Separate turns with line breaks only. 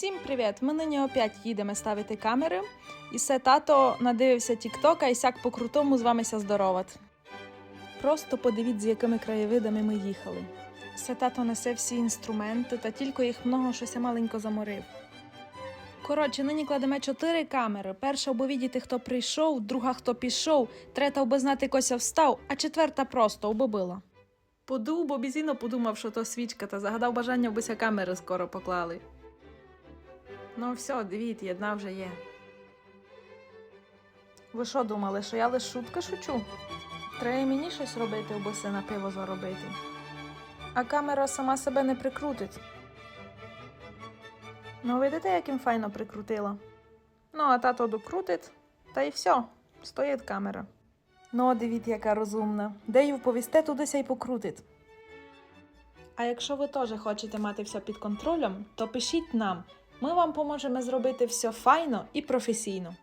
Всім привіт! Ми нині опять їдемо ставити камери. І все тато надивився Тіктока і сяк по крутому з вами ся здороват. Просто подивіть, з якими краєвидами ми їхали. Все тато несе всі інструменти, та тільки їх много щось маленько заморив. Коротше, нині кладемо чотири камери. Перша аби відіти, хто прийшов, друга хто пішов, третя аби знати кося встав, а четверта просто аби била. Подув, бо бізіно подумав, що то свічка, та загадав бажання, аби камери скоро поклали. Ну, все, дивіться, одна вже є. Ви що думали, що я лише шутка шучу? Треба і мені щось робити, аби се на пиво заробити. А камера сама себе не прикрутить. Ну, видите, як їм файно прикрутила. Ну, а тато докрутить, та й все, стоїть камера. Ну, дивіться, яка розумна. Де її вповісте, тудися й покрутить. А якщо ви теж хочете мати все під контролем, то пишіть нам. Ми вам поможемо зробити все файно і професійно.